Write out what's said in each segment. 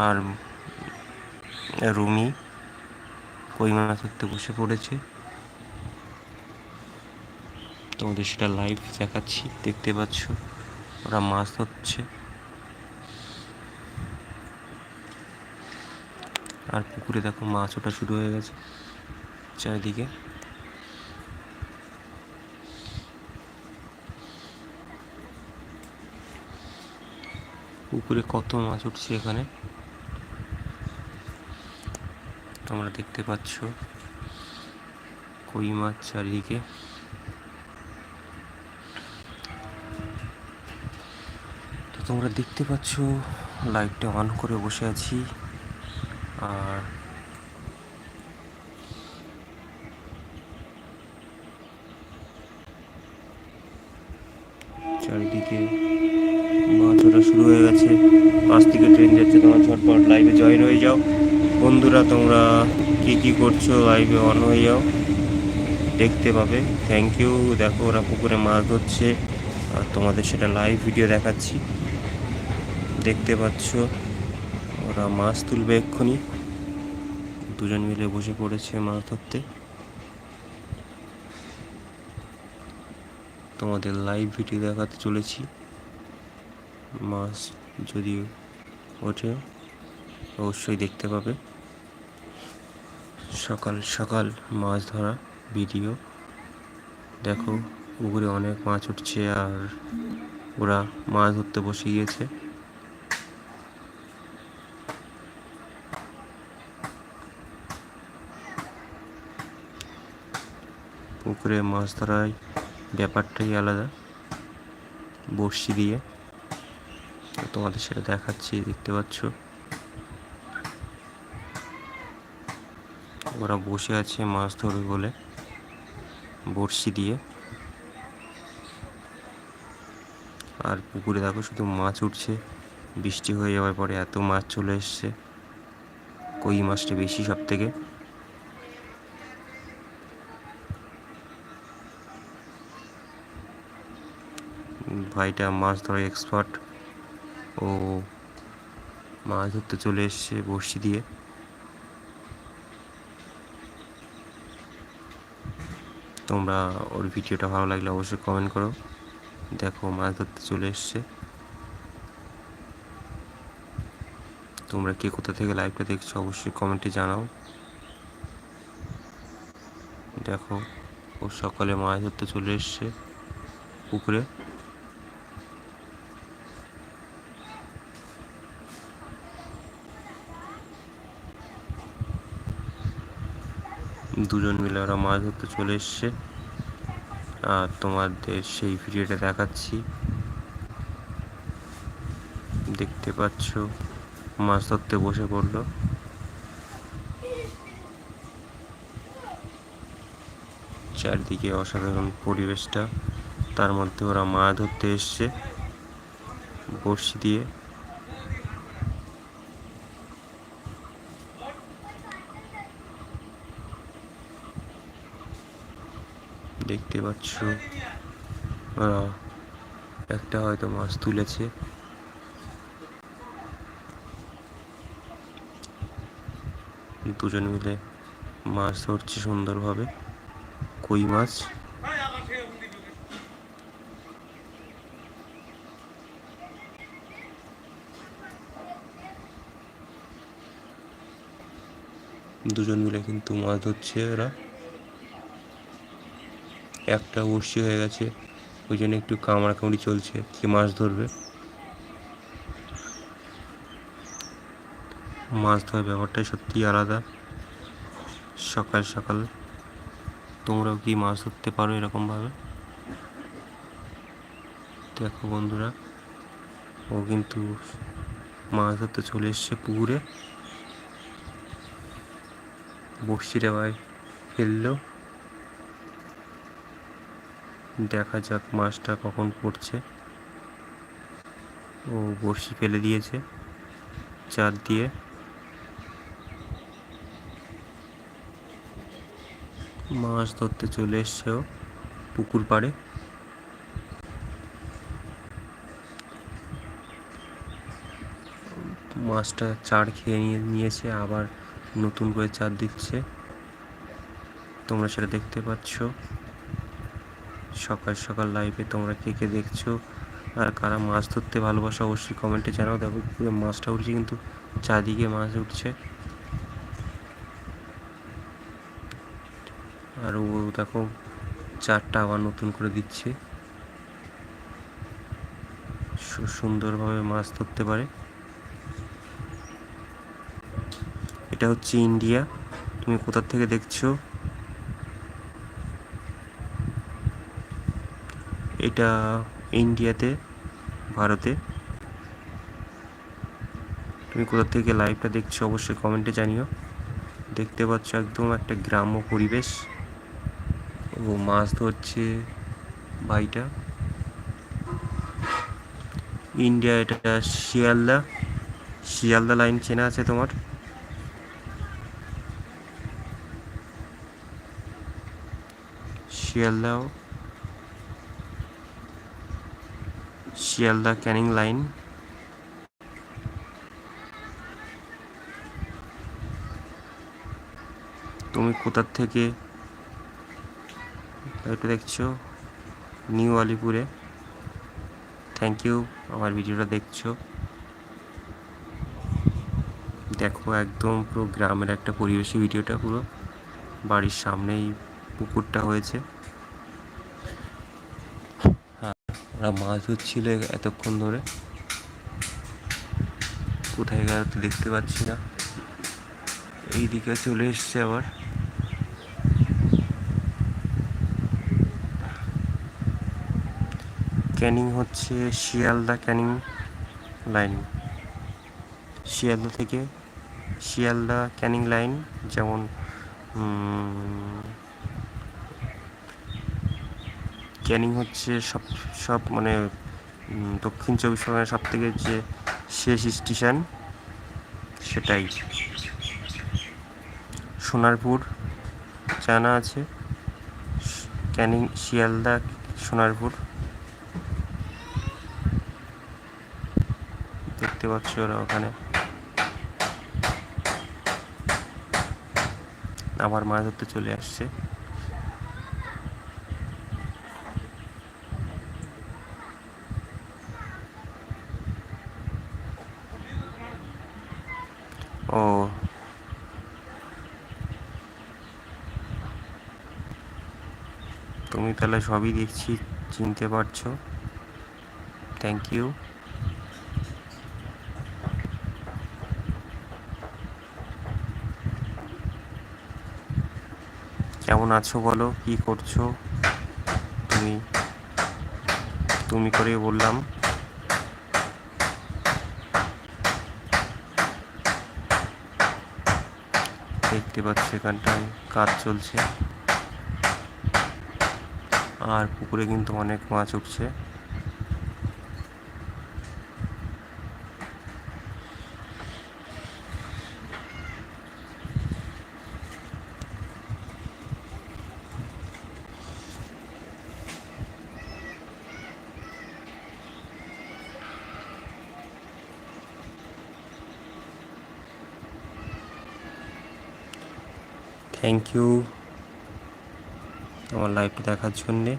আর রুমি কই মাছ ধরতে বসে পড়েছে। তোমাদের সেটা লাইভ দেখাচ্ছি, দেখতে পাচ্ছ, ওরা মাছ ধরছে। আর পুকুরে দেখো মাছ ওটা শুরু হয়ে গেছে, চারিদিকে। পুকুরে কত মাছ উঠছে এখানে? তোমরা দেখতে পাচ্ছ। কই মাছ চারিদিকে। তো তোমরা দেখতে পাচ্ছ, লাইটটা অন করে বসে আছি। আর চারিদিকে মাছ ওঠা শুরু হয়ে গেছে। পাশ থেকে ট্রেন যাচ্ছে, তোমরা ঝটপট লাইভে জয়েন হয়ে যাও। বন্ধুরা, তোমরা কি কি করছ লাইভে অন হয়ে দেখতে পাবে। থ্যাংক ইউ দেখো ওরা পুকুরে মাছ ধরছে, আর তোমাদের সেটা লাইভ ভিডিও দেখাচ্ছি। দেখতে পাচ্ছ, ওরা মাছ তুলবে এক্ষুনি। দুজন মিলে বসে পড়েছে মাছ ধরতে। তোমাদের লাইভ ভিডিও দেখাতে চলেছি। মাছ যদি ওঠে, অবশ্যই দেখতে পাবে। সকাল সকাল মাছ ধরা ভিডিও দেখো পুকুরে অনেক মাছ উঠছে আর ওরা মাছ ধরতে বসে গিয়েছে। পুকুরে মাছ ধরার ব্যাপারটাই আলাদা, বড়শি দিয়ে। তোমাদের সেটা দেখাচ্ছি, দেখতে পাচ্ছ? ওরা বসে আছে মাছ ধরবে বলে, বড়শি দিয়ে। আর পুকুরে দেখো শুধু মাছ উঠছে, বৃষ্টি হয়ে যাওয়ার পরে এত মাছ চলে এসছে, কই মাছটা বেশি সব থেকে ভাইটা মাছ ধরার এক্সপার্ট ও মাছ ধরতে চলে এসছে বড়শি দিয়ে। তোমরা ওর ভিডিওটা ভালো লাগলে অবশ্যই কমেন্ট করো। দেখো মাছ ধরতে চলে এসছে। তোমরা কে কোথা থেকে লাইভটা দেখছ অবশ্যই কমেন্টে জানাও। দেখো, ও সকালে মাছ ধরতে চলে এসছে পুকুরে দুজন মিলে ওরা মাছ ধরতে চলে এসছে। আর তোমাদের সেই ভিডিওটা দেখাচ্ছি। দেখতে পাচ্ছ, মাছ ধরতে বসে পড়ল। চারদিকে অসাধারণ পরিবেশটা। তার মধ্যে ওরা মাছ ধরতে এসছে। বড়শি দিয়ে। দেখতে পাচ্ছ? একটা হয়তো মাছ তুলেছে। দুজন মিলে মাছ ধরছে সুন্দরভাবে। কই মাছ? দুজন মিলে কিন্তু মাছ ধরছে ওরা একটা বসি হয়ে গেছে। ওই জন্য একটু কামড়া কামড়ি চলছে। কে মাছ ধরবে? মাছ ধরার ব্যাপারটাই সত্যি আলাদা। সকাল সকাল তোমরাও কি মাছ ধরতে পারো এরকমভাবে? দেখো বন্ধুরা, ও কিন্তু মাছ ধরতে চলে এসছে পুকুরে। বড়শিটা ভাই ফেলল। দেখা যাক মাছটা কখন পড়ছে। ও বড়শি ফেলে দিয়েছে, চার দিয়ে। মাছ ধরতে চলে এসছে ও পুকুর পাড়ে। মাছটা চার খেয়ে নিয়ে, নিয়েছে, আবার নতুন করে চার দিচ্ছে। তোমরা সেটা দেখতে পাচ্ছ। সকাল সকাল লাইভে তোমরা কে কে দেখছ আর কারা মাছ ধরতে ভালোবাসো অবশ্যই কমেন্টে জানাও। দেখো মাছটা উঠছে কিন্তু চারদিকে মাছ উঠছে। আর ও দেখো চারটা আবার নতুন করে দিচ্ছে। সুন্দরভাবে মাছ ধরতে পারে। এটা হচ্ছে ইন্ডিয়া। তুমি কোথা থেকে দেখছ? এটা ইন্ডিয়াতে ভারতে। তুমি কোথা থেকে লাইভটা দেখছ অবশ্যই কমেন্টে জানিও। দেখতে পাচ্ছ একদম একটা গ্রাম্য পরিবেশ ও মাছ ধরছে ভাইটা। ইন্ডিয়া এটা শিয়ালদা। শিয়ালদা লাইন চেনা আছে তোমার? শিয়ালদাও। শিয়ালদা ক্যানিং লাইন তুমি কোথার থেকে দেখছ? নিউ আলিপুরে। থ্যাংক ইউ আমার ভিডিওটা দেখছ। দেখো একদম পুরো গ্রামের একটা পরিবেশী ভিডিওটা পুরো। বাড়ির সামনেই পুকুরটা হয়েছে হ্যাঁ ওরা মাছ ধরছিল এতক্ষণ ধরে। কোথায় গেল তো দেখতে পাচ্ছি না। এই দিকে চলে এসছে আবার। ক্যানিং হচ্ছে শিয়ালদা ক্যানিং লাইন। শিয়ালদা থেকে শিয়ালদা ক্যানিং লাইন যেমন ক্যানিং হচ্ছে সব সব মানে দক্ষিণ চব্বিশ পরগনার সব থেকে যে শেষ স্টেশন, সেটাই। সোনারপুর জানা আছে। ক্যানিং, শিয়ালদা, সোনারপুর। দেখতে পাচ্ছ ওরা ওখানে। আবার মাছ ধরতে চলে আসছে। সবই দেখছি, চিনতে পারছ। থ্যাংক ইউ কেমন আছো বলো, কি করছ? তুমি তুমি করে বললাম। দেখতে পাচ্ছি এখানটায় কাজ চলছে। আর পুকুরে কিন্তু অনেক মাছ উঠছে। থ্যাংক ইউ আমার লাইভটা দেখার জন্যে।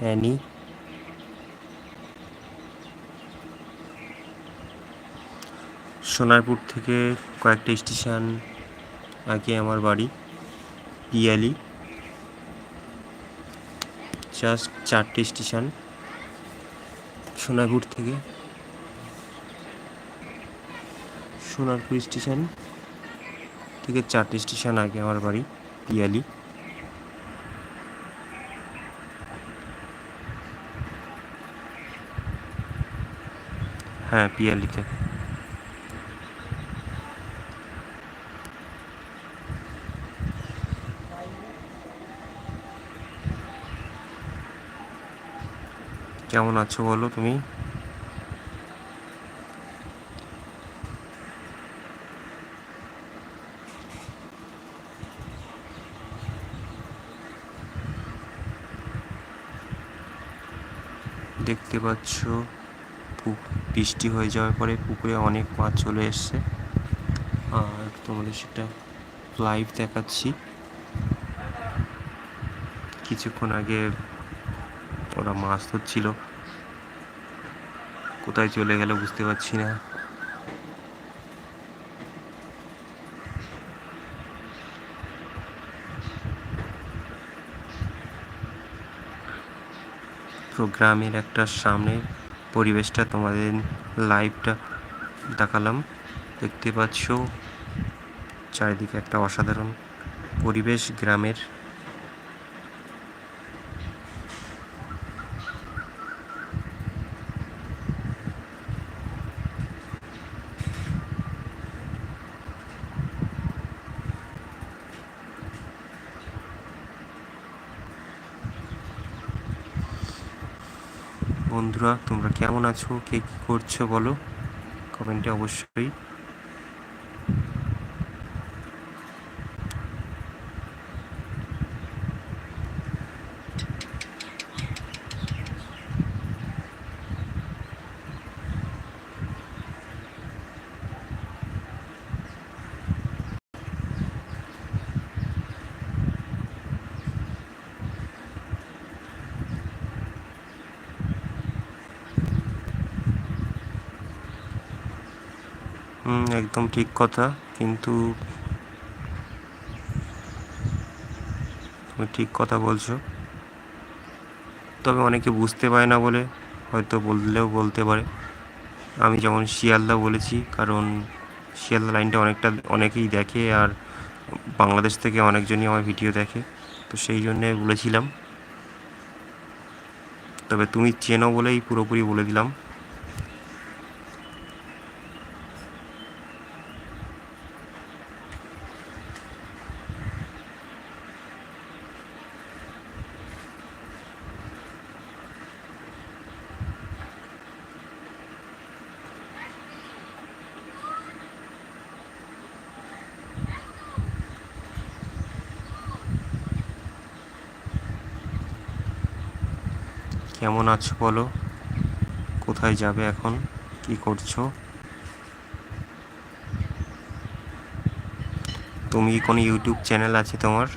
অ্যানি। সোনারপুর থেকে কয়েকটা স্টেশন আগে আমার বাড়ি, পিয়ালি। জাস্ট চারটে স্টেশন সোনারপুর থেকে। সোনারপুর স্টেশন। থেকে চারটে স্টেশন আগে আমার বাড়ি, পিয়ালি। হ্যাঁ পিয়ালিতে। কেমন আছো বলো তুমি? দেখতে পাচ্ছ বৃষ্টি হয়ে যাওয়ার পরে পুকুরে অনেক মাছ চলে এসছে। আর তোমাদের সেটা লাইভ দেখাচ্ছি। কিছুক্ষণ আগে ওরা মাছ ধরছিল। কোথায় চলে গেল বুঝতে পারছি না। গ্রামের একটা সামনে পরিবেশটা তোমাদের লাইভটা দেখালাম। দেখতে পাচ্ছ চারিদিকে একটা অসাধারণ পরিবেশ গ্রামের বন্ধুরা তোমরা কেমন আছো? কে কী করছ বলো? কমেন্টে অবশ্যই। হুম, একদম ঠিক কথা, কিন্তু তুমি ঠিক কথা বলছো। তবে অনেকে বুঝতে পারে না বলে, হয়তো বললেও বলতে পারে। আমি যেমন শিয়ালদা বলেছি, কারণ শিয়ালদা লাইনটা অনেকটা, অনেকেই দেখে, আর বাংলাদেশ থেকে অনেকজনই আমার ভিডিও দেখে, তো সেই জন্যে বলেছিলাম। তবে তুমি চেনো বলেই পুরোপুরি বলে দিলাম কেমন আছো বলো, কোথায় যাবে এখন? কি করছ? তুমি কি কোনো ইউটিউব চ্যানেল আছে তোমার?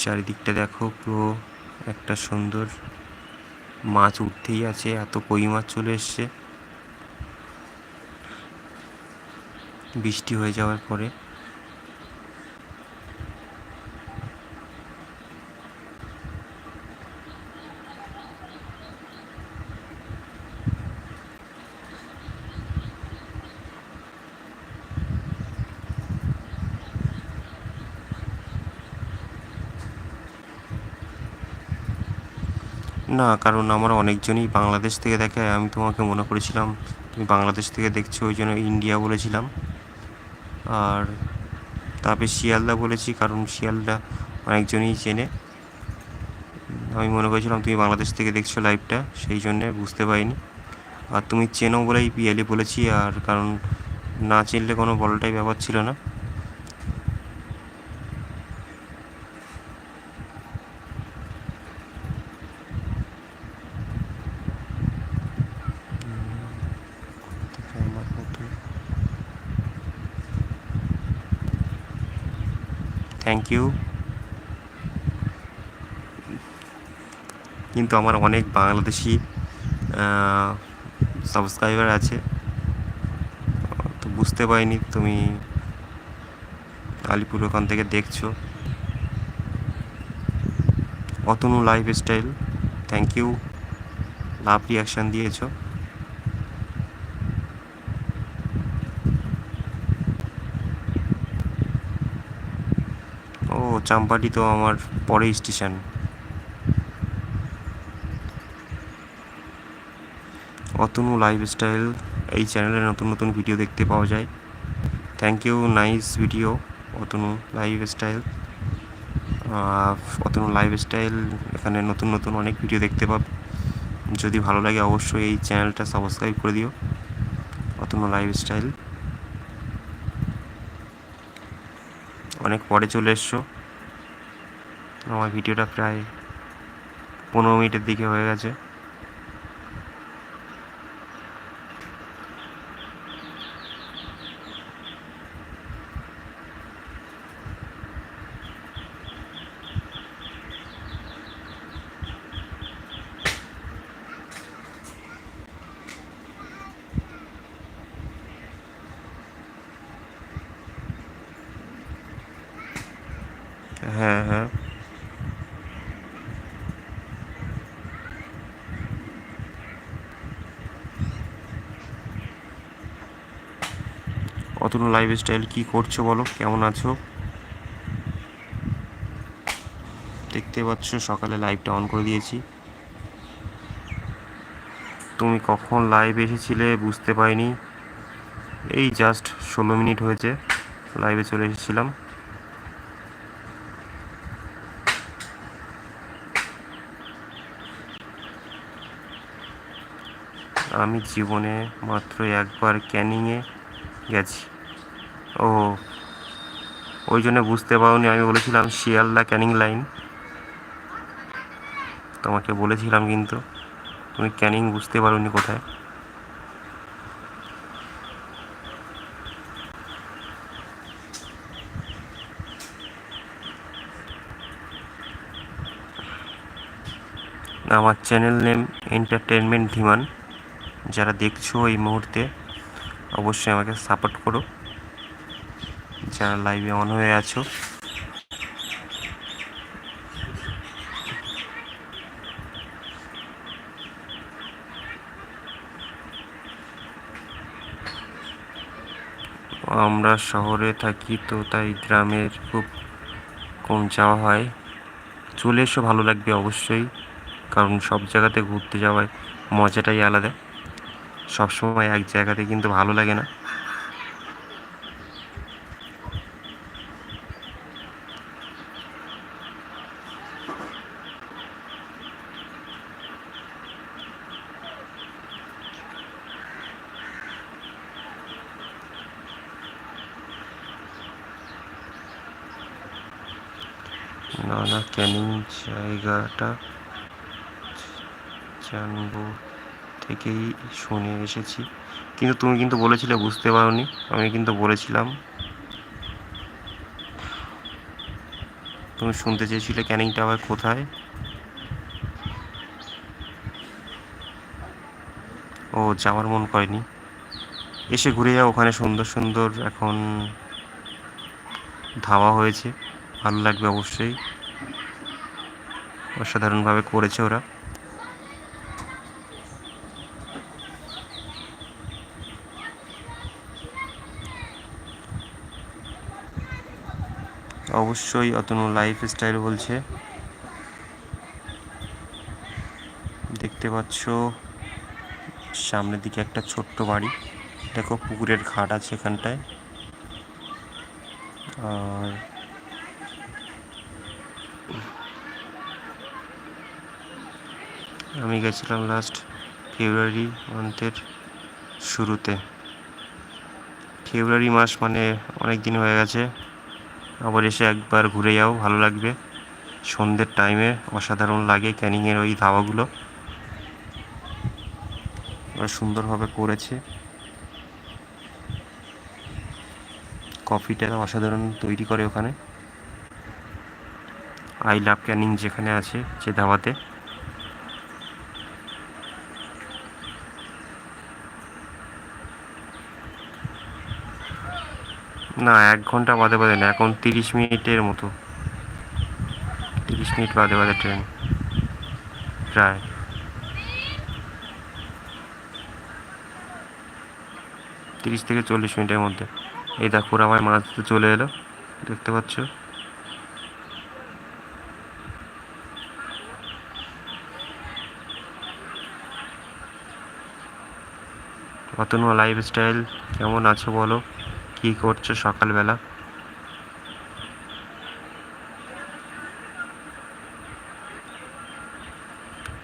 চারিদিকটা দেখো, পুরো একটা সুন্দর মাছ উঠতেই আছে, এত কই মাছ চলে এসছে। বৃষ্টি হয়ে যাওয়ার পরে। না, কারণ আমার অনেকজনই বাংলাদেশ থেকে দেখে, আমি তোমাকে মনে করেছিলাম, তুমি বাংলাদেশ থেকে দেখছ, ওই জন্য ইন্ডিয়া বলেছিলাম। আর তারপরে শিয়ালদা বলেছি, কারণ শিয়ালদা অনেকজনই চেনে। আমি মনে করেছিলাম তুমি বাংলাদেশ থেকে দেখছ লাইভটা, সেই জন্যে বুঝতে পারিনি। আর তুমি চেনো বলেই পিএলই বলেছি, আর কারণ না চিনলে কোনো বলটাই ব্যাপার ছিল না আমার মতো থ্যাংক ইউ কিন্তু আমার অনেক বাংলাদেশি সাবস্ক্রাইবার আছে। তো বুঝতে পারিনি তুমি আলিপুর ওখান থেকে দেখছ। Atanu life style thank you love reaction দিয়েছ ও চাম্পাটি তো আমার পরেই স্টেশন। অতনু লাইফস্টাইল, এই চ্যানেলে নতুন নতুন ভিডিও দেখতে পাওয়া যায়। Thank you nice video Atanu lifestyle. Atanu lifestyle, এখানে নতুন নতুন অনেক ভিডিও দেখতে পাব। যদি ভালো লাগে অবশ্যই এই চ্যানেলটা সাবস্ক্রাইব করে দিও। অতনু লাইফস্টাইল। অনেক পরে চলে এসছো। আমার ভিডিওটা প্রায় পনেরো মিনিটের দিকে হয়ে গেছে হ্যাঁ হ্যাঁ অতনু লাইফ স্টাইল কী করছ বলো? কেমন আছো? দেখতে পাচ্ছ সকালে লাইভটা অন করে দিয়েছি। তুমি কখন লাইভ এসেছিলে বুঝতে পারিনি। এই জাস্ট ষোলো মিনিট হয়েছে লাইভে চলে এসেছিলাম। আমি জীবনে মাত্র একবার ক্যানিংয়ে গেছি। ও। ওই জন্য বুঝতে পারোনি, আমি বলেছিলাম শিয়ালদা ক্যানিং লাইন। তোমাকে বলেছিলাম কিন্তু, তুমি ক্যানিং বুঝতে পারোনি কোথায়। আমার চ্যানেল নেম এন্টারটেনমেন্ট ধীমান। যারা দেখছ এই মুহূর্তে, অবশ্যই আমাকে সাপোর্ট করো। যারা লাইভে অন হয়ে আছো। আমরা শহরে থাকি তো তাই গ্রামের খুব কম যাওয়া হয়। চলে এসো, ভালো লাগবে অবশ্যই, কারণ সব জায়গাতে ঘুরতে যাওয়ায় মজাটাই আলাদা। সবসময় এক জায়গাতে কিন্তু ভালো লাগে না। না না ক্যানিং জায়গাটা জানব থেকেই শুনে এসেছি। কিন্তু তুমি কিন্তু বলেছিলে, বুঝতে পারোনি, আমি কিন্তু বলেছিলাম। তুমি শুনতে চেয়েছিলে ক্যানিংটা আবার কোথায়? ও, যাওয়ার মন করেনি। এসে ঘুরে যাও, ওখানে সুন্দর সুন্দর এখন ধাওয়া হয়েছে। ভালো লাগবে অবশ্যই। অসাধারণভাবে করেছে ওরা। অবশ্যই অতনু লাইফ স্টাইল বলছে। দেখতে পাচ্ছ, সামনের দিকে একটা ছোট্ট বাড়ি। দেখো পুকুরের ঘাট আছে এখানটায়। আর আমি গেছিলাম লাস্ট ফেব্রুয়ারি মান্থের শুরুতে। ফেব্রুয়ারি মাস মানে অনেক দিন হয়ে গেছে। আবার এসে একবার ঘুরে যাও, ভালো লাগবে। সন্ধ্যের টাইমে অসাধারণ লাগে ক্যানিংয়ের ওই ধাবাগুলো। সুন্দরভাবে করেছে। কফিটা অসাধারণ তৈরি করে ওখানে। আই লাভ ক্যানিং যেখানে আছে, যে ধাবাতে। না, এক ঘণ্টা বাদে বাদে না, এখন তিরিশ মিনিটের মতো। তিরিশ মিনিট বাদে বাদে ট্রেন প্রায় তিরিশ থেকে চল্লিশ মিনিটের মধ্যে। এই দেখো আমার মাছ চলে এলো, দেখতে পাচ্ছ? অতনু লাইফ স্টাইল কেমন আছো বলো? কি করছ সকালবেলা?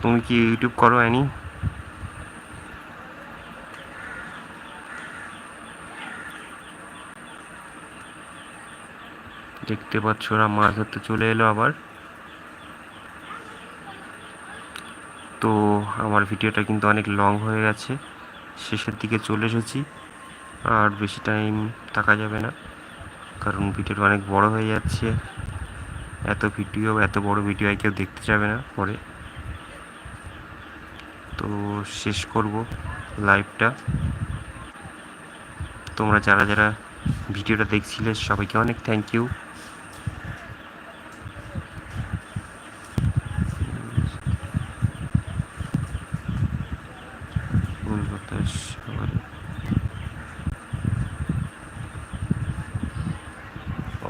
তুমি কি ইউটিউব করো, অ্যানি? দেখতে পাচ্ছ ওরা মাছ ধরতে চলে এলো আবার। তো আমার ভিডিওটা কিন্তু অনেক লং হয়ে গেছে। শেষের দিকে চলে এসেছি। আর বেশি টাইম থাকা যাবে না। কারণ ভিডিওটা অনেক বড় হয়ে যাচ্ছে। এত ভিডিও, এত বড় ভিডিও আর কেউ দেখতে যাবে না পরে। তো শেষ করব লাইভটা তোমরা যারা যারা ভিডিওটা দেখছিলে, সবাইকে অনেক থ্যাংক ইউ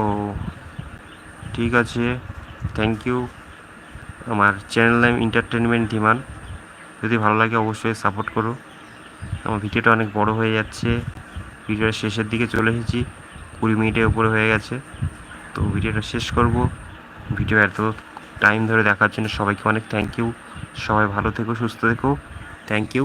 ও ঠিক আছে। থ্যাংক ইউ আমার চ্যানেল নেম এন্টারটেনমেন্ট ধীমান যদি ভালো লাগে অবশ্যই সাপোর্ট করো। আমার ভিডিওটা অনেক বড় হয়ে যাচ্ছে। ভিডিওর শেষের দিকে চলে এসেছি। কুড়ি মিনিটের উপরে হয়ে গেছে। তো ভিডিওটা শেষ করব। ভিডিও এত টাইম ধরে দেখার জন্য সবাইকে অনেক থ্যাংক ইউ সবাই ভালো থেকো, সুস্থ থেকো। Thank you